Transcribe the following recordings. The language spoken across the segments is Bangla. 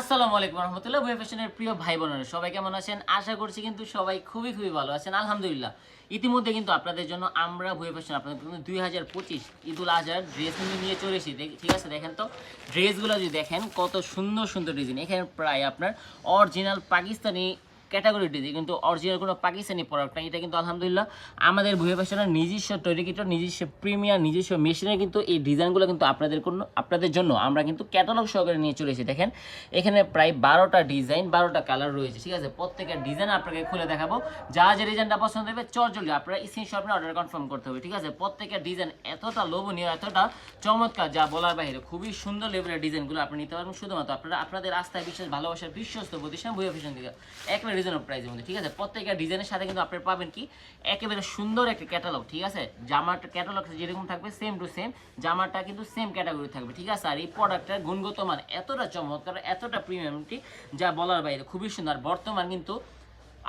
আসসালামু আলাইকুম রহমতুল্লাহ বই ফ্যাশনের প্রিয় ভাই বোনেরা, সবাই কেমন আছেন? আশা করছি কিন্তু সবাই খুবই খুবই ভালো আছেন, আলহামদুলিল্লাহ। ইতিমধ্যে কিন্তু আপনাদের জন্য আমরা ভয়ে ফ্যাশন, আপনাদের দুই হাজার পঁচিশ ঈদুল আজহার ড্রেস কিন্তু নিয়ে চলে এসেছি। ঠিক আছে, দেখেন তো ড্রেসগুলো যদি দেখেন, কত সুন্দর সুন্দর ডিজাইন এখানে প্রায় আপনার অরিজিনাল পাকিস্তানি ক্যাটাগরি ডিজাইন কিন্তু অরিজিনাল কোনো পাকিস্তানি প্রোডাক্ট না এটা কিন্তু আলহামদুলিল্লাহ আমাদের ভুয়ে ফ্যাশনের নিজস্ব তৈরিকৃত নিজস্ব প্রিমিয়ার নিজস্ব মেশিনে কিন্তু এই ডিজাইনগুলো কিন্তু আপনাদের কোনো, আপনাদের জন্য। আমরা কিন্তু ক্যাটালগ সহকারে নিয়ে চলে এসেছি। দেখেন, এখানে প্রায় বারোটা ডিজাইন বারোটা কালার রয়েছে। ঠিক আছে? প্রত্যেকের ডিজাইন আপনাকে খুলে দেখাবো। যা যে ডিজাইনটা পছন্দ হবে, চট জলদি আপনারা স্ক্রিনশট নিয়ে অর্ডার কনফার্ম করতে হবে। ঠিক আছে? প্রত্যেকের ডিজাইন এতটা লোভনীয়, এতটা চমৎকার, যা বলার বাইরে। খুবই সুন্দর লেভেলের ডিজাইনগুলো আপনি নিতে পারবেন। শুধুমাত্র আপনারা, আপনাদের আস্থায়, বিশ্বাস ভালোবাসার বিশ্বস্ত প্রতিষ্ঠান বইয়া ফ্যাশন থেকে একেবারে রিজনেবল প্রাইসের মধ্যে, ঠিক আছে? প্রত্যেকটা ডিজাইনের সাথে কিন্তু আপনারা পাবেন কি? একেবারে সুন্দর একটা ক্যাটালগ ঠিক আছে? জামাটা ক্যাটালগ যেরকম থাকবে সেম টু সেম জামাটা কিন্তু সেম ক্যাটাগরি থাকবে, ঠিক আছে? আর এই প্রোডাক্টের গুণগত মান এতটা চমৎকার, এতটা প্রিমিয়ামটি যা বলার বাইরে, খুবই সুন্দর। বর্তমান কিন্তু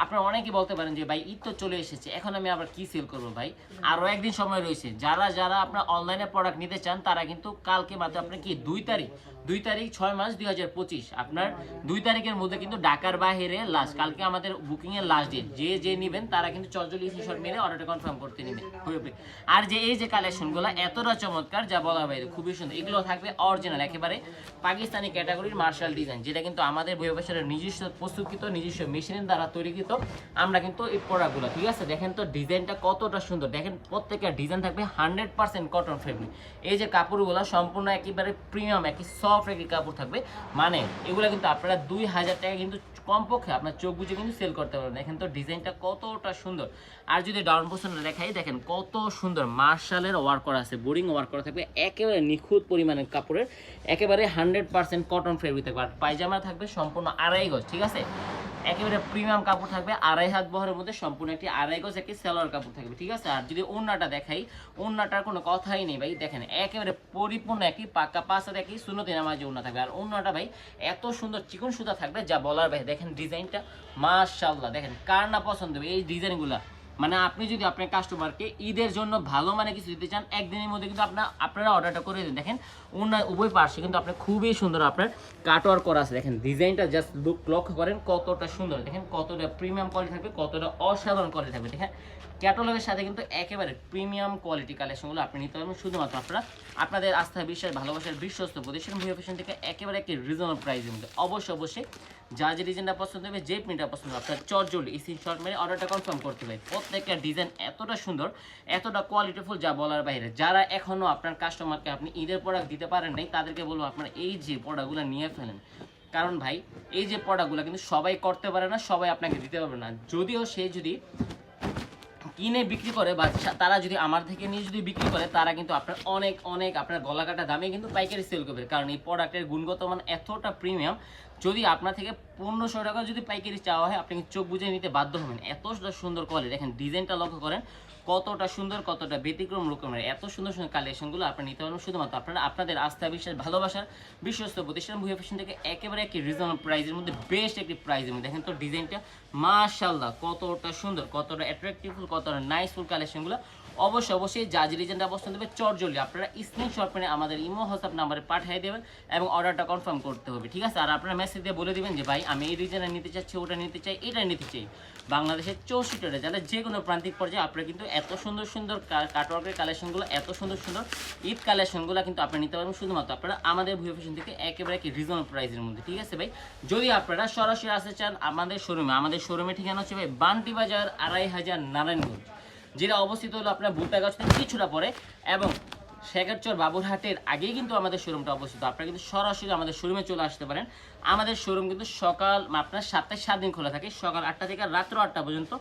আপনারা অনেকে বলতে পারেন যে, ভাই, ঈদ তো চলে এসেছে, এখন আমি আবার কি সেল করব ভাই? আরও একদিন সময় রয়েছে। যারা যারা আপনার অনলাইনে প্রোডাক্ট নিতে চান, তারা কিন্তু কালকে মাত্র আপনার কি, দুই তারিখ দুই তারিখ ছয় মাস দুই হাজার পঁচিশ, আপনার দুই তারিখের মধ্যে কিন্তু ঢাকার বাইরে লাস্ট কালকে আমাদের বুকিং এর লাস্ট ডেট যে যে নেবেন, তারা কিন্তু চজলি স্ক্রিনশট মেরে অর্ডারটা কনফার্ম করতে নেবেন আর যে, এই যে কালেকশনগুলো এতটা চমৎকার যা বলা বাইরে খুবই সুন্দর। এগুলো থাকবে অরিজিনাল একেবারে পাকিস্তানি ক্যাটাগরির মার্শাল ডিজাইন যেটা কিন্তু আমাদের বইবাসারের নিজস্ব, প্রস্তুতকৃত নিজস্ব মেশিনের দ্বারা তৈরিকৃত আমরা কিন্তু এই প্রোডাক্টগুলো ঠিক আছে? দেখেন তো ডিজাইনটা কতটা সুন্দর। দেখেন প্রত্যেকটা ডিজাইন থাকবে হান্ড্রেড পার্সেন্ট কটন ফেব্রিক এই যে কাপড়গুলো সম্পূর্ণ একেবারে প্রিমিয়াম একই সফট একই কাপড় থাকবে। মানে এগুলো কিন্তু আপনারা দুই হাজার টাকা কিন্তু কমপক্ষে আপনার চোখ বুঝে কিন্তু সেল করতে পারবেন। দেখেন তো ডিজাইনটা কতটা সুন্দর। আর যদি ডাউন পোর্শনটা দেখাই, দেখেন কত সুন্দর মার্শালের ওয়ার্ক করা আছে বোরিং ওয়ার্ক করা থাকবে। একেবারে নিখুঁত পরিমাণের কাপড়ের, একেবারে হান্ড্রেড পার্সেন্ট কটন ফেব্রিক থাকবে। আর পায়জামা থাকবে সম্পূর্ণ আড়াই গজ, ঠিক আছে? একেবারে প্রিমিয়াম কাপড় থাকবে, আড়াই হাত বহরের মধ্যে সম্পূর্ণ একটি আড়াই গজ একটি সেলোয়ার কাপড় থাকবে, ঠিক আছে? আর যদি ওড়নাটা দেখাই, ওড়নাটার কোনো কথাই নেই ভাই, দেখেন, একেবারে পরিপূর্ণ একই, পাকা পাশার একই আমার যে ওড়না থাকবে। আর ওড়নাটা ভাই, এত সুন্দর চিকন সুতা থাকবে, যা বলার ভাই, দেখেন ডিজাইনটা মার্শাল্লাহ দেখেন, কার না পছন্দ এই ডিজাইনগুলা মানে আপনি যদি আপনার কাস্টমারকে ঈদের জন্য ভালো মানে কিছু দিতে চান, একদিনের মধ্যে কিন্তু আপনার আপনারা অর্ডারটা করে দিন। দেখেন ওনার উভয় পার্শ্বে কিন্তু আপনার খুবই সুন্দর আপনার কাটওয়ার করা আছে। দেখেন ডিজাইনটা জাস্ট লুক লক্ষ্য করেন কতটা সুন্দর। দেখেন, কতটা প্রিমিয়াম কোয়ালিটি থাকবে, কতটা অসাধারণ কোয়ালিটি থাকবে। দেখেন ক্যাটালগের সাথে কিন্তু একেবারে প্রিমিয়াম কোয়ালিটি কালেকশনগুলো আপনি নিতে পারবেন। শুধুমাত্র আপনারা আপনাদের আস্থা বিশ্বাস ভালোবাসার বিশ্বস্ত প্রতিষ্ঠান ভিও ফ্যাশন থেকে একেবারে একটি রিজনেবল প্রাইসের মধ্যে। অবশ্যই অবশ্যই যা যে ডিজাইনটা পছন্দ হবে, যে প্রিন্টটা পছন্দ হবে আপনার চটজল স্ক্রিন শট মেরে অর্ডারটা কনফার্ম করতে হবে। প্রত্যেকটা ডিজাইন এতটা সুন্দর, এতটা কোয়ালিটিফুল যা বলার বাইরে। যারা এখনও আপনার কাস্টমারকে আপনি ঈদের প্রোডাক্ট দিতে পারেন নাই, তাদেরকে বলব আপনারা এই যে প্রোডাক্টগুলো নিয়ে ফেলেন। কারণ ভাই, এই যে প্রোডাক্টগুলো কিন্তু সবাই করতে পারে না, সবাই আপনাকে দিতে পারবে না। যদিও সে যদি কিনে বিক্রি করে, বা তারা যদি আমার থেকে নিয়ে যদি বিক্রি করে, তারা কিন্তু আপনার অনেক অনেক আপনার গলা কাটা দামে কিন্তু পাইকারি সেল করবে। কারণ এই প্রোডাক্টের গুণগত মান এতটা প্রিমিয়াম যদি আপনার থেকে পনেরোশো টাকা যদি পাইকারি চাওয়া হয়, আপনি চোখ বুঝে নিতে বাধ্য হবেন। এতটা সুন্দর কোয়ালিটি দেখেন ডিজাইনটা লক্ষ্য করেন কতটা সুন্দর, কতটা ব্যতিক্রম রকমের এত সুন্দর সুন্দর কালেকশনগুলো আপনি নিতে পারবেন। শুধুমাত্র আপনারা, আপনাদের আস্থা, বিশ্বাস ভালোবাসার বিশ্বস্ত প্রতিষ্ঠান ভুয়া ফ্যাশন থেকে একেবারে একটি রিজনেবল প্রাইজের মধ্যে বেস্ট একটি প্রাইজের মধ্যে। দেখেন তো ডিজাইনটা মাশাল্লাহ কতটা সুন্দর, কতটা অ্যাট্রাকটিভফুল কতটা নাইসফুল কালেকশনগুলো অবশ্যই অবশ্যই যা যে পছন্দ হবে চট জলদি। আপনারা স্ক্রিনশট করে আমাদের ইমো হোয়াটসঅ্যাপ নাম্বারে পাঠিয়ে দেবেন এবং অর্ডারটা কনফার্ম করতে হবে, ঠিক আছে? আর আপনারা মেসেজ দিয়ে বলে দেবেন যে, ভাই, আমি এই ডিজাইনটা নিতে চাচ্ছি, ওটা নিতে চাই, এটা নিতে চাই। বাংলাদেশের চৌষট্টিটা যারা যে কোনো প্রান্তিক পর্যায়ে, আপনারা কিন্তু এত সুন্দর সুন্দর কাটওয়ার্কের কালেকশনগুলো এত সুন্দর সুন্দর ঈদ কালেকশনগুলো কিন্তু আপনারা নিতে পারবেন শুধুমাত্র আপনারা আমাদের ভিও ফ্যাশন থেকে একেবারে কি রিজনেবল প্রাইসের মধ্যে, ঠিক আছে ভাই? যদি আপনারা সরাসরি আসতে চান আমাদের শোরুমে আমাদের শোরুমে ঠিকানা হচ্ছে ভাই বান্টি বাজার আড়াই হাজার নারায়ণগঞ্জ। যেটা অবস্থিত হলো আপনার ভুট্টাগাছ থেকে কিছুটা পরে, এবং শেখারচর বাবুরহাটের আগেই কিন্তু আমাদের শোরুমটা অবস্থিত। আপনারা কিন্তু সরাসরি আমাদের শোরুমে চলে আসতে পারেন। আমাদের শোরুম কিন্তু সকাল আপনার সাতটায় সাত দিন খোলা থাকে, সকাল আটটা থেকে রাত্র আটটা পর্যন্ত।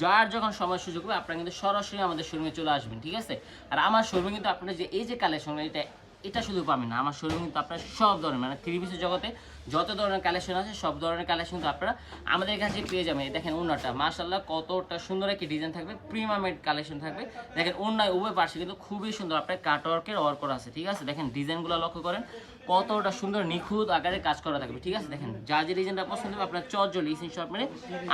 যার যখন সময় সুযোগ হবে, আপনারা কিন্তু সরাসরি আমাদের শোরুমে চলে আসবেন, ঠিক আছে? আর আমার শোরুমে কিন্তু আপনার যে, এই যে কালেকশন এটা এটা শুধু পাবেন না, আমার শোরুম কিন্তু আপনার সব ধরনের মানে থ্রি পিসের জগতে যত ধরনের কালেকশন আছে, সব ধরনের কালেকশন কিন্তু আপনারা আমাদের কাছে পেয়ে যাবেন। দেখেন ওনাটা মার্শাল্লাহ কতটা সুন্দর একটি ডিজাইন থাকবে প্রিমামেড কালেকশন থাকবে। দেখেন ওনায় উভয় পাশে কিন্তু খুবই সুন্দর আপনার কাটওয়ার্কের ওয়ার্ক করা আছে, ঠিক আছে? দেখেন ডিজাইনগুলো লক্ষ্য করেন। কতটা সুন্দর নিখুঁত আকারে কাজ করা থাকবে, ঠিক আছে? দেখেন, যা যে ডিজাইনটা পছন্দ হবে, আপনার চটজলি স্ক্রিনশট মেরে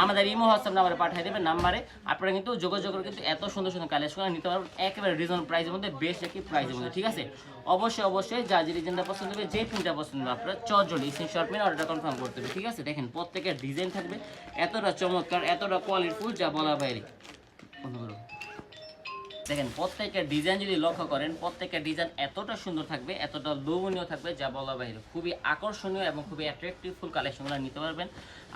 আমাদের ইমো হোয়াটসঅ্যাপ নাম্বারে পাঠিয়ে দেবেন, নাম্বারে। আপনারা কিন্তু যোগাযোগ করে কিন্তু এত সুন্দর সুন্দর কালেকশন নিতে পারবেন, একেবারে রিজন প্রাইসের মধ্যে বেস্ট একটি প্রাইসের মধ্যে, ঠিক আছে? অবশ্যই অবশ্যই যা যে ডিজাইনটা পছন্দ হবে, যে প্রিন্টটা পছন্দ হবে, আপনারা চটজলি স্ক্রিনশট মেরে অর্ডারটা কনফার্ম করতে হবে, ঠিক আছে? দেখেন, প্রত্যেকের ডিজাইন থাকবে, এতটা চমৎকার, এতটা কোয়ালিটিফুল যা বলার বাইরে। দেখেন, প্রত্যেকের ডিজাইন যদি লক্ষ্য করেন, প্রত্যেকের ডিজাইন এতটা সুন্দর থাকবে, এতটা লোভনীয় থাকবে যা বলা বাহির। খুবই আকর্ষণীয় এবং খুবই অ্যাট্রাকটিভ ফুল কালেকশনগুলো নিতে পারবেন।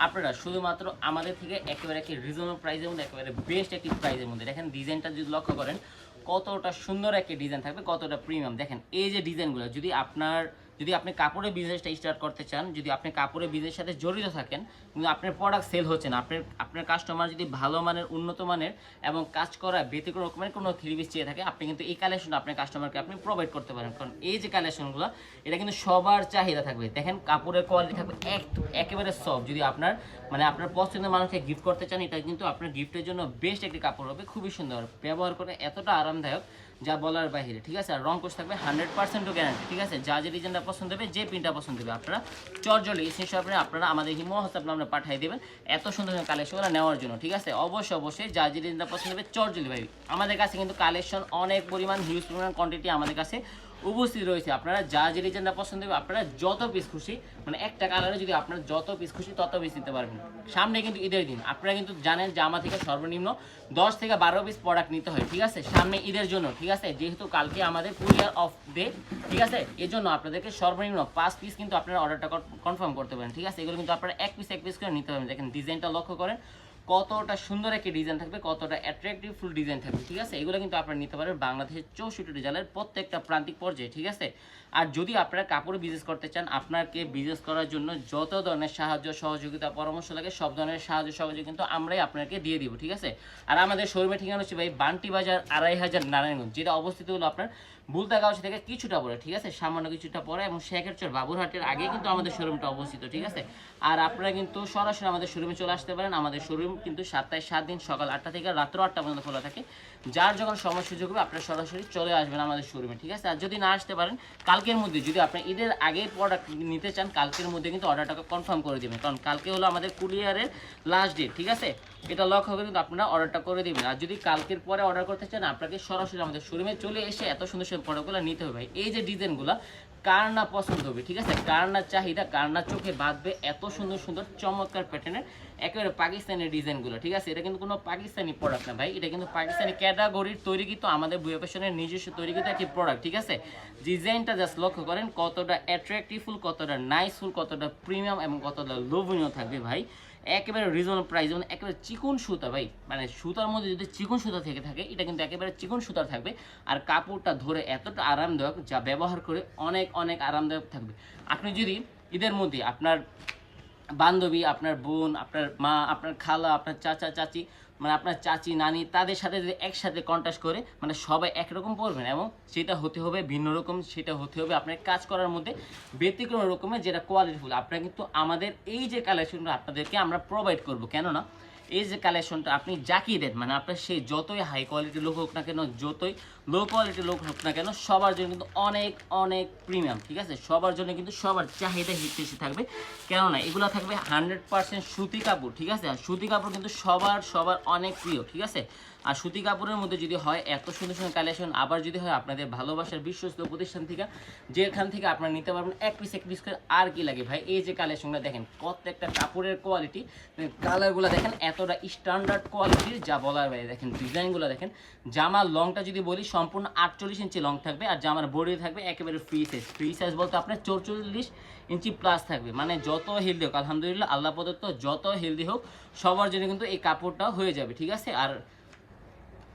আপনারা শুধুমাত্র আমাদের থেকে একেবারে একটি রিজনেবল প্রাইসের মধ্যে, একেবারে বেস্ট একটি প্রাইসের মধ্যে। দেখেন ডিজাইনটা যদি লক্ষ্য করেন, কতটা সুন্দর একটি ডিজাইন থাকবে, কতটা প্রিমিয়াম দেখেন, এই যে ডিজাইনগুলো যদি আপনার যদি আপনি কাপড়ের বিজনেসটা স্টার্ট করতে চান, যদি আপনি কাপড়ের বিজনেসের সাথে জড়িত থাকেন, কিন্তু আপনার প্রোডাক্ট সেল হচ্ছে না, আপনার আপনার কাস্টমার যদি ভালো মানের, উন্নত মানের এবং কাজ করা ব্যতিক্রম রকমের কোনো থ্রি পিস চেয়ে থাকে, আপনি কিন্তু এই কালেকশনটা আপনার কাস্টমারকে আপনি প্রোভাইড করতে পারেন। কারণ এই যে কালেকশনগুলো এটা কিন্তু সবার চাহিদা থাকবে। দেখেন, কাপড়ের কোয়ালিটি থাকবে এক, একেবারে সফট যদি আপনার মানে আপনার পছন্দের মানুষকে গিফট করতে চান, এটা কিন্তু আপনার গিফটের জন্য বেস্ট একটি কাপড় হবে। খুবই সুন্দর। ব্যবহার করে এতটা আরামদায়ক। যা বলার বাইরে, ঠিক আছে? আর রং কোর্স থাকবে হান্ড্রেড পার্সেন্টও গ্যারান্টি ঠিক আছে? যা যে ডিজাইনটা পছন্দ হবে, যে পিনটা পছন্দ হবে, আপনারা চরজলি স্ক্রিনশটে আপনারা আমাদের হিমো হোয়াটসঅ্যাপ নামে পাঠিয়ে দেবেন। এত সুন্দর সুন্দর কালেকশনগুলো নেওয়ার জন্য, ঠিক আছে? অবশ্যই অবশ্যই যা যে ডিজাইনটা পছন্দ হবে চরজলি ভাই। আমাদের কাছে কিন্তু কালেকশন অনেক পরিমাণ হিউজ পরিমাণ কোয়ান্টিটি আমাদের কাছে উপস্থিত রয়েছে। আপনারা যা যে ডিজাইনটা পছন্দ হবে, আপনারা যত পিস খুশি মানে একটা কালারে যদি আপনার যত পিস খুশি তত পিস দিতে পারবেন। সামনে কিন্তু ঈদের দিন। আপনারা কিন্তু জানেন যে আমার থেকে সর্বনিম্ন দশ থেকে বারো পিস প্রোডাক্ট নিতে হয়, ঠিক আছে? সামনে ঈদের জন্য, ঠিক আছে? যেহেতু কালকে আমাদের কুরিয়ার অফ ডে ঠিক আছে? এই জন্য আপনাদেরকে সর্বনিম্ন পাঁচ পিস কিন্তু আপনারা অর্ডারটা কনফার্ম করতে পারেন, ঠিক আছে? এগুলো কিন্তু আপনারা এক পিস এক পিস করে নিতে পারবেন। দেখেন ডিজাইনটা লক্ষ্য করেন। কতটা সুন্দর একটি ডিজাইন থাকবে, কতটা অ্যাট্রাকটিভ ফুল ডিজাইন থাকবে, ঠিক আছে? এগুলো কিন্তু আপনারা নিতে পারেন বাংলাদেশের চৌষট্টি জেলার প্রত্যেকটা প্রান্তিক পর্যায়ে, ঠিক আছে? আর যদি আপনারা কাপড়ে বিজনেস করতে চান, আপনাকে বিজনেস করার জন্য যত ধরনের সাহায্য, সহযোগিতা, পরামর্শ লাগে, সব ধরনের সাহায্য, সহযোগিতা কিন্তু আমরাই আপনাকে দিয়ে দিব, ঠিক আছে? আর আমাদের শোরুমের ঠিকানা হচ্ছে ভাই বান্টি বাজার আড়াই হাজার নারায়ণগঞ্জ, যেটা অবস্থিত হলো আপনার বুলতাগাঁও থেকে কিছুটা পরে, ঠিক আছে? সামান্য কিছুটা পরে এবং শেখের চর বাবুরহাটের আগে কিন্তু আমাদের শোরুমটা অবস্থিত, ঠিক আছে? আর আপনারা কিন্তু সরাসরি আমাদের শোরুমে চলে আসতে পারেন। আমাদের শোরুম কিন্তু সাতটায় সাত দিন সকাল আটটা থেকে রাত্র আটটা পর্যন্ত খোলা থাকে। যার যখন সময় সুযোগ হবে, আপনারা সরাসরি চলে আসবেন আমাদের শোরুমে ঠিক আছে? আর যদি না আসতে পারেন কালকের মধ্যে, যদি আপনি ঈদের আগে প্রোডাক্ট নিতে চান, কালকের মধ্যে কিন্তু অর্ডারটাকে কনফার্ম করে দেবেন। কারণ কালকে হলো আমাদের কুরিয়ারের লাস্ট ডেট ঠিক আছে? এটা লক হবে কিন্তু আপনারা অর্ডারটা করে দেবেন। আর যদি কালকের পরে অর্ডার করতে চান, আপনাকে সরাসরি আমাদের শোরুমে চলে এসে এত সুন্দর সুন্দর প্রোডাক্টগুলো নিতে হবে। এই যে ডিজাইনগুলো কার না পছন্দ হবে, ঠিক আছে? কার না চাহিদা কার না চোখে বাঁধবে এত সুন্দর সুন্দর, চমৎকার প্যাটার্নের একেবারে পাকিস্তানের ডিজাইনগুলো, ঠিক আছে? এটা কিন্তু কোনো পাকিস্তানি প্রোডাক্ট না ভাই, এটা কিন্তু পাকিস্তানি ক্যাটাগরির তৈরি কিন্তু আমাদের বুয়েফেশনের নিজস্ব তৈরি কিন্তু একটি প্রোডাক্ট ঠিক আছে? ডিজাইনটা জাস্ট লক্ষ্য করেন কতটা অ্যাট্রাকটিভফুল কতটা নাইসফুল কতটা প্রিমিয়াম এবং কতটা লোভনীয় থাকবে ভাই। একেবারে রিজনেবল প্রাইস যেমন একেবারে চিকন সুতা ভাই মানে সুতার মধ্যে যদি চিকন সুতা থেকে থাকে, এটা কিন্তু একেবারে চিকন সুতার থাকবে। আর কাপড়টা ধরে এতটা আরামদায়ক যা ব্যবহার করে অনেক অনেক আরামদায়ক থাকবে। আপনি যদি ঈদের মধ্যে আপনার বান্ধবী, আপনার বোন, আপনার মা, আপনার খালা, আপনার চাচা, চাচি মানে আপনার চাচি, নানি, তাদের সাথে যদি একসাথে কন্ট্যাক্ট করে মানে সবাই একরকম পড়বেন এবং সেটা হতে হবে ভিন্ন রকম, সেটা হতে হবে আপনার কাজ করার মধ্যে ব্যতিক্রম রকমের যেটা কোয়ালিটিফুল আপনারা কিন্তু আমাদের এই যে কালেকশনটা আপনাদেরকে আমরা প্রোভাইড করব। কেননা এই যে কালেকশনটা আপনি যাকেই দেন মানে আপনার সেই যতই হাই কোয়ালিটির লোক হোক না কেন, যতই লো কোয়ালিটির লোক হোক না কেন, সবার জন্য কিন্তু অনেক অনেক প্রিমিয়াম ঠিক আছে? সবার জন্য কিন্তু সবার চাহিদা হিট বেশি থাকবে। কেননা এগুলো থাকবে হান্ড্রেড পার্সেন্ট সুতি কাপড়, ঠিক আছে? আর সুতি কাপড় কিন্তু সবার সবার অনেক প্রিয়, ঠিক আছে? আর সুতি কাপড়ের মধ্যে যদি হয় এত সুন্দর সুন্দর কালেকশন আবার যদি হয় আপনাদের ভালোবাসার বিশ্বস্ত প্রতিষ্ঠান থেকে, যেখান থেকে আপনারা নিতে পারবেন এক পিস এক পিস করে আর কি লাগে ভাই। এই যে কালেকশনটা দেখেন, প্রত্যেকটা কাপড়ের কোয়ালিটি কালারগুলো দেখেন, এতটা স্ট্যান্ডার্ড কোয়ালিটির যা বলার বাইরে। দেখেন ডিজাইনগুলো দেখেন, জামার লংটা যদি বলি, সম্পূর্ণ আটচল্লিশ ইঞ্চি লং থাকবে, আর জামার বডি থাকবে একেবারে ফ্রি সাইজ ফ্রি সাইজ বলতে আপনার চৌচল্লিশ ইঞ্চি প্লাস থাকবে। মানে যত হেলদি হোক, আলহামদুলিল্লাহ, আল্লাহ প্রদত্ত যত হেলদি হোক, সবার জন্য কিন্তু এই কাপড়টা হয়ে যাবে, ঠিক আছে? আর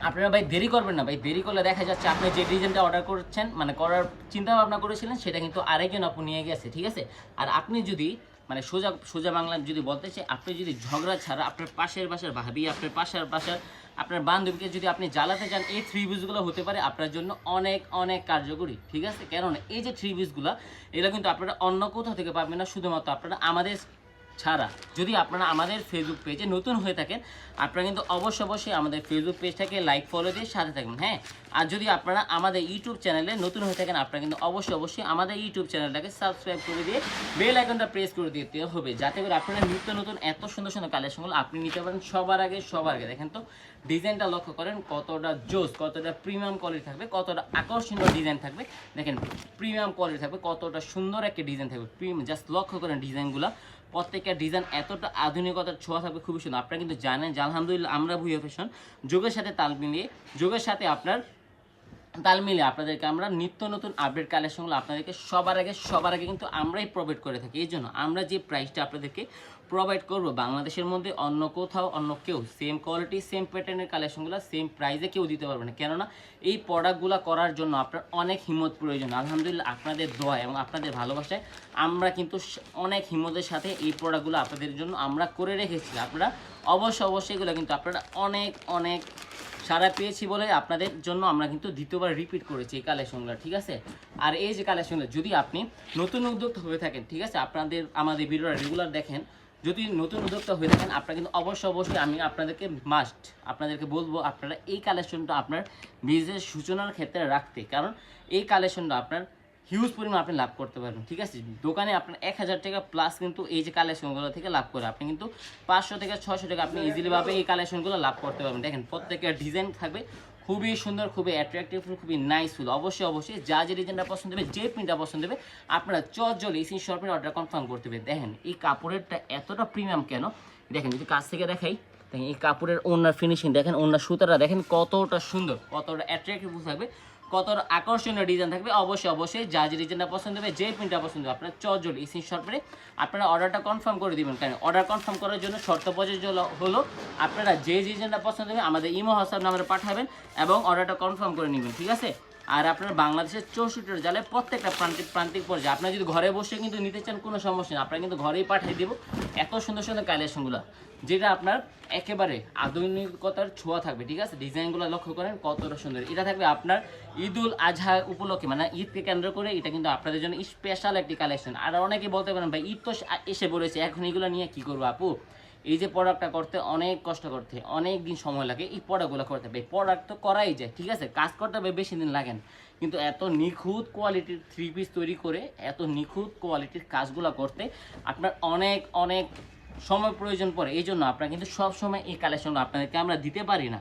আপনারা ভাই দেরি করবেন না, ভাই দেরি করলে দেখা যাচ্ছে আপনি যে ডিজাইনটা অর্ডার করছেন মানে করার চিন্তা ভাবনা করেছিলেন, সেটা কিন্তু আরেকজন আপু নিয়ে গেছে, ঠিক আছে? আর আপনি যদি মানে সোজা সোজা বাংলা যদি বলতে চাই, আপনি যদি ঝগড়া ছাড়া আপনার পাশের বাসার ভাবি, আপনার পাশের বাসার, আপনার বান্ধবীকে যদি আপনি জ্বালাতে চান, এই থ্রি পিসগুলো হতে পারে আপনার জন্য অনেক অনেক কার্যকরী, ঠিক আছে? কেননা এই যে থ্রি পিসগুলো এগুলো কিন্তু আপনারা অন্য কোথাও থেকে পাবেন না, শুধুমাত্র আপনারা আমাদের ছাড়া যদি আপনারা আমাদের ফেসবুক পেজে নতুন হয়ে থাকেন, আপনারা কিন্তু অবশ্যই অবশ্যই আমাদের ফেসবুক পেজটাকে লাইক ফলো দিয়ে সাথে থাকবেন হ্যাঁ? আর যদি আপনারা আমাদের ইউটিউব চ্যানেলে নতুন হয়ে থাকেন, আপনারা কিন্তু অবশ্যই অবশ্যই আমাদের ইউটিউব চ্যানেলটাকে সাবস্ক্রাইব করে দিয়ে বেল আইকনটা প্রেস করে দিতে হবে, যাতে করে আপনারা নিত্য নতুন এত সুন্দর সুন্দর কালেকশনগুলো আপনি নিতে পারেন সবার আগে সবার আগে। দেখেন তো ডিজাইনটা লক্ষ্য করেন, কতটা জোস, কতটা প্রিমিয়াম কোয়ালিটি থাকবে, কতটা আকর্ষণীয় ডিজাইন থাকবে। দেখেন প্রিমিয়াম কোয়ালিটি থাকবে, কতটা সুন্দর একটা ডিজাইন থাকবে। জাস্ট লক্ষ্য করেন ডিজাইনগুলো প্রত্যেকটা ডিজাইন এতটা আধুনিকতার ছোঁয়া থাকবে, খুবই সুন্দর। আপনারা কিন্তু জানেন যে আলহামদুলিল্লাহ আমরা ভুইয়া ফ্যাশন যুগের সাথে তাল মিলিয়ে, যুগের সাথে আপনার তাল মিলে আপনাদেরকে আমরা নিত্য নতুন আপডেট কালেকশনগুলো আপনাদেরকে সবার আগে সবার আগে কিন্তু আমরাই প্রোভাইড করে থাকি। এই জন্য আমরা যে প্রাইসটা আপনাদেরকে প্রোভাইড করব, বাংলাদেশের মধ্যে অন্য কোথাও, অন্য কেউ সেম কোয়ালিটি সেম প্যাটার্নের কালেকশনগুলো সেম প্রাইসে কেউ দিতে পারবে না। কেননা এই প্রোডাক্টগুলো করার জন্য আপনার অনেক হিম্মত প্রয়োজন। আলহামদুলিল্লাহ আপনাদের দোয়া এবং আপনাদের ভালোবাসায় আমরা কিন্তু অনেক হিম্মতের সাথে এই প্রোডাক্টগুলো আপনাদের জন্য আমরা করে রেখেছি। আপনারা অবশ্যই অবশ্যই এগুলো কিন্তু আপনারা অনেক অনেক সারা পেয়েছি বলে আপনাদের জন্য আমরা কিন্তু দ্বিতীয়বার রিপিট করেছি এই কালেকশনগুলো ঠিক আছে? আর এই যে কালেকশনগুলো যদি আপনি নতুন উদ্যোক্তা হয়ে থাকেন, ঠিক আছে? আপনাদের, আমাদের ভিডিওটা রেগুলার দেখেন, যদি নতুন উদ্যোক্তা হয়ে থাকেন, আপনারা কিন্তু অবশ্যই অবশ্যই আমি আপনাদেরকে মাস্ট আপনাদেরকে বলব, আপনারা এই কালেকশনটা আপনার বিজনেস সূচনার ক্ষেত্রে রাখতে। কারণ এই কালেকশনটা আপনার হিউজ পরিমাণ আপনি লাভ করতে পারবেন, ঠিক আছে? দোকানে আপনার এক হাজার টাকা প্লাস কিন্তু এই যে কালেকশনগুলো থেকে লাভ করে, আপনি কিন্তু পাঁচশো থেকে ছশো টাকা আপনি ইজিলিভাবে এই কালেকশনগুলো লাভ করতে পারবেন। দেখেন, প্রত্যেকের ডিজাইন থাকবে, খুবই সুন্দর, খুবই অ্যাট্রাকটিভ খুবই নাইস নাইসফুল অবশ্যই অবশ্যই, যা যে ডিজাইনটা পছন্দ হবে, যে প্রিন্টটা পছন্দ হবে, আপনারা চজল এসি শপের অর্ডার কনফার্ম করতে হবে দেখেন, এই কাপড়েরটা এতটা প্রিমিয়াম কেন? দেখেন, যদি কাছ থেকে দেখাই, দেখেন, এই কাপড়ের ওনার ফিনিশিং দেখেন, ওনার সুতাটা, দেখেন, কতটা সুন্দর, কতটা অ্যাট্রাকটিভ থাকবে। কতটা আকর্ষণীয় ডিজাইন থাকবে? অবশ্যই অবশ্যই যা যে ডিজাইনটা পছন্দ হবে, যে প্রিন্টটা পছন্দ হবে, আপনার চজল ইসিন শর্পে আপনারা অর্ডারটা কনফার্ম করে দেবেন। কারণ অর্ডার কনফার্ম করার জন্য শর্ত প্রযোজ্য হলো, আপনারা যে ডিজাইনটা পছন্দ হবে, আমাদের ইমো হোয়াটসঅ্যাপ নাম্বারে পাঠাবেন এবং অর্ডারটা কনফার্ম করে নেবেন, ঠিক আছে? আর আপনার বাংলাদেশের চৌষট্টির জালে প্রত্যেকটা প্রান্তিক প্রান্তিক পর্যায়ে আপনারা যদি ঘরে বসে কিন্তু নিতে চান, কোনো সমস্যা নেই। আপনারা কিন্তু ঘরেই পাঠিয়ে দেবো। এত সুন্দর সুন্দর কালেকশনগুলো, যেটা আপনার একেবারে আধুনিকতার ছোঁয়া থাকবে, ঠিক আছে? ডিজাইনগুলো লক্ষ্য করেন, কতটা সুন্দর। এটা থাকবে আপনার ঈদুল আজহা উপলক্ষে মানে ঈদকে কেন্দ্র করে এটা কিন্তু আপনাদের জন্য স্পেশাল একটি কালেকশন আর অনেকে বলতে পারেন, ভাই, ঈদ তো এসে পড়েছে এখন এগুলো নিয়ে কি করব আপু? এই যে প্রোডাক্টটা করতে অনেক কষ্ট করতে, অনেক দিন সময় লাগে, এই প্রোডাক্টগুলো করতে হবে। প্রোডাক্ট তো করাই যায়, ঠিক আছে? কাজ করতে হবে, বেশি দিন লাগেন কিন্তু এত নিখুঁত কোয়ালিটির থ্রি পিস তৈরি করে, এত নিখুঁত কোয়ালিটির কাজগুলো করতে আপনার অনেক অনেক সময় প্রয়োজন পড়ে। এই জন্য আপনার কিন্তু সব সময় এই কালেকশনগুলো আপনাদেরকে আমরা দিতে পারি না।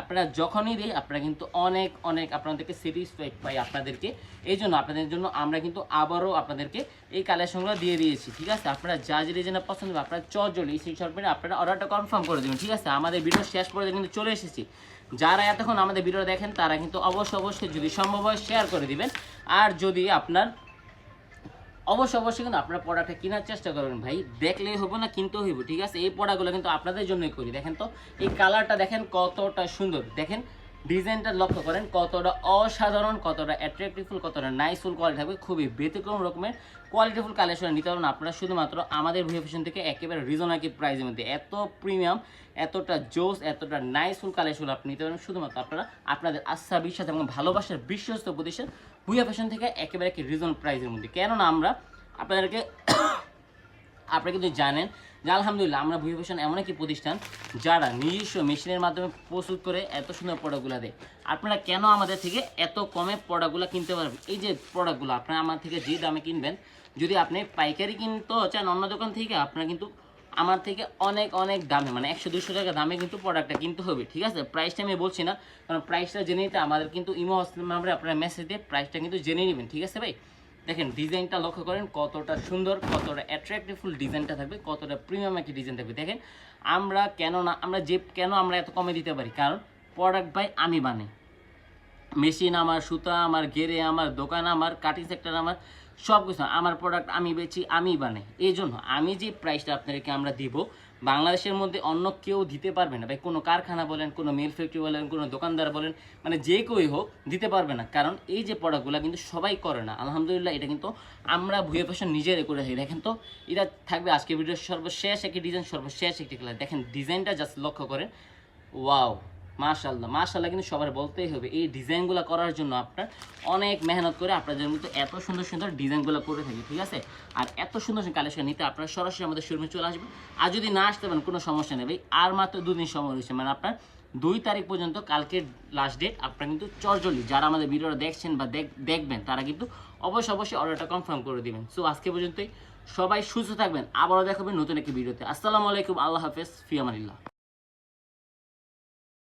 আপনারা যখনই দিই আপনারা কিন্তু অনেক অনেক আপনাদেরকে স্যাটিসফাইড পাই আপনাদেরকে। এই জন্য আপনাদের জন্য আমরা কিন্তু আবারও আপনাদেরকে এই কালেকশনগুলো দিয়ে দিয়েছি, ঠিক আছে? আপনারা যা যে ডিজাইনটা পছন্দ হবে, আপনারা চজলি সেই শর্টমেন্টে আপনারা অর্ডারটা কনফার্ম করে দেবেন, ঠিক আছে? আমাদের ভিডিও শেষ করে কিন্তু চলে এসেছি। যারা এতক্ষণ আমাদের ভিডিও দেখেন, তারা কিন্তু অবশ্যই অবশ্যই যদি সম্ভব হয় শেয়ার করে দিবেন। আর যদি আপনার অবশ্যই অবশ্যই কিন্তু আপনারা পড়াটা কেনার চেষ্টা করবেন ভাই। দেখলেই হব না কিনতে হইব, ঠিক আছে? এই পড়াগুলো কিন্তু আপনাদের জন্যই করি, দেখেন তো? এই কালারটা দেখেন কতটা সুন্দর। দেখেন, ডিজাইনটা লক্ষ্য করেন, কতটা অসাধারণ, কতটা অ্যাট্রাকটিভফুল কতটা নাইসফুল কোয়ালিটি থাকবে, খুবই ব্যতিক্রম রকমের। কোয়ালিটিফুল কালেকশন নিতে পারবেন। আপনারা শুধুমাত্র আমাদের ভিও ফ্যাশন থেকে একেবারে রিজনাকি প্রাইসের মধ্যে এত প্রিমিয়াম এতটা জোস, এতটা নাইসফুল কালেকশন আপনি নিতে পারবেন। শুধুমাত্র আপনারা আপনাদের আস্থা, বিশ্বাস এবং ভালোবাসার বিশ্বস্ত প্রতিষ্ঠান ভুয়া ফ্যাশন থেকে একেবারে একটি রিজনাল প্রাইসের মধ্যে। কেননা আমরা আপনাদেরকে আপনারা কিন্তু জানেন যে আলহামদুলিল্লাহ আমরা ফ্যাশন এমন একটি প্রতিষ্ঠান যারা নিজস্ব মেশিনের মাধ্যমে প্রস্তুত করে এত সুন্দর প্রোডাক্টগুলো দেয়। আপনারা কেন আমাদের থেকে এত কমে প্রোডাক্টগুলো কিনতে পারবেন? এই যে প্রোডাক্টগুলো আপনারা আমার থেকে যে দামে কিনবেন, যদি আপনি পাইকারি কিনতেও চান অন্য দোকান থেকে, আপনারা কিন্তু আমার থেকে অনেক অনেক দামে মানে একশো দুশো টাকা দামে কিন্তু প্রোডাক্টটা কিনতে হবে, ঠিক আছে? প্রাইসটা আমি বলছি না, কারণ প্রাইসটা জেনে নিতে আমাদের কিন্তু ইমো হসপিটাল নাম্বারে আপনারা মেসেজ দিয়ে প্রাইসটা কিন্তু জেনে নেবেন, ঠিক আছে ভাই? দেখেন, ডিজাইনটা লক্ষ্য করেন, কতটা সুন্দর, কতটা অ্যাট্রাকটিভফুল ডিজাইনটা থাকবে, কতটা প্রিমিয়াম একটি ডিজাইন থাকবে। দেখেন, আমরা কেন না, আমরা যে, কেন আমরা এত কমে দিতে পারি? কারণ প্রোডাক্ট বাই আমি বানাই। মেশিন আমার, সুতা আমার গেরে আমার, দোকান আমার কাটিং সেক্টর আমার সব কিছু আমার প্রোডাক্ট আমি বেচি আমি বানাই। এই জন্য আমি যে প্রাইসটা আপনাদেরকে আমরা দিব বাংলাদেশের মধ্যে অন্য কেউ দিতে পারবে না। ভাই, কোনো কারখানা বলেন, কোনো মিল ফ্যাক্টরি বলেন, কোনো দোকানদার বলেন মানে যে কেউই হোক দিতে পারবে না। কারণ এই যে প্রোডাক্টগুলো কিন্তু সবাই করে না। আলহামদুলিল্লাহ, এটা কিন্তু আমরা ভুয়ে ফ্যাশন নিজেরাই করে থাকি। দেখেন তো, এটা থাকবে আজকে ভিডিওর সর্বশেষ একটি ডিজাইন সর্বশেষ একটি কালার দেখেন ডিজাইনটা জাস্ট লক্ষ্য করেন। ওয়াও মাশাল্লাহ মাশাল্লাহ কিন্তু সবার বলতেই হবে। এই ডিজাইনগুলো করার জন্য আপনার অনেক মেহনত করে আপনাদের মতো এত সুন্দর সুন্দর ডিজাইনগুলো করে থাকি, ঠিক আছে? আর এত সুন্দর সুন্দর কালেকশন নিতে আপনারা সরাসরি আমাদের শোরুমে চলে আসবেন। আর যদি না আসতে পারেন, কোনো সমস্যা নেই আর মাত্র দুদিন সময় রয়েছে মানে আপনার দুই তারিখ পর্যন্ত কালকের লাস্ট ডেট আপনারা কিন্তু চটজলদি যারা আমাদের ভিডিওটা দেখছেন বা দেখ- দেখবেন, তারা কিন্তু অবশ্যই অবশ্যই অর্ডারটা কনফার্ম করে দিবেন। সো আজকে পর্যন্তই। সবাই সুস্থ থাকবেন। আবারও দেখাবেন নতুন একটি ভিডিওতে। আসসালামু আলাইকুম। আল্লাহ হাফেজ। ফিয়ামানিল্লাহ।